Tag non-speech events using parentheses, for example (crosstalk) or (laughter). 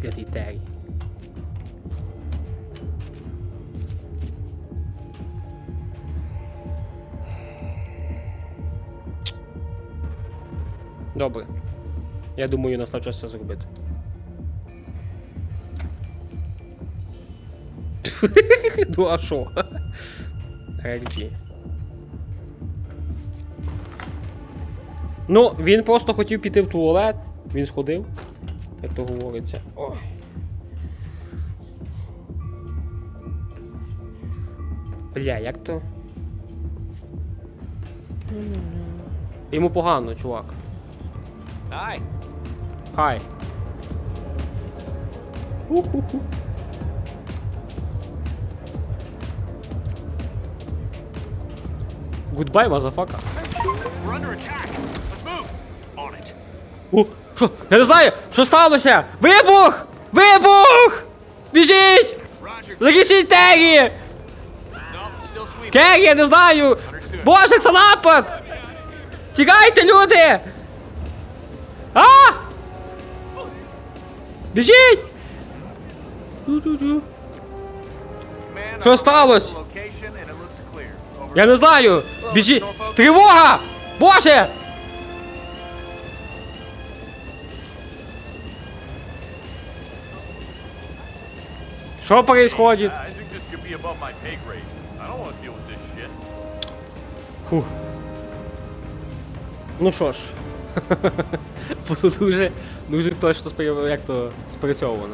П'ятий Террі. Добре. Я думаю, настав час це зробити. (laughs) ну а що? (laughs) RG. Ну, він просто хотів піти в туалет, він сходив, як то говориться. Ой. Бля, як то. Йому погано, чувак. Hi. Хай. Ху-ху-ху. Goodbye, мазафака. О, що? Я не знаю, що сталося? Вибух! Вибух! Біжіть! Still sweeping. Керрі, я не знаю! Боже, це напад! Тікайте, люди! А! Біжіть! Що сталося? Я не знаю! Біжіть! Тривога! Боже! This shit. Фух. Ну що ж. (laughs) Було дуже, дуже точно як то спрацьовано.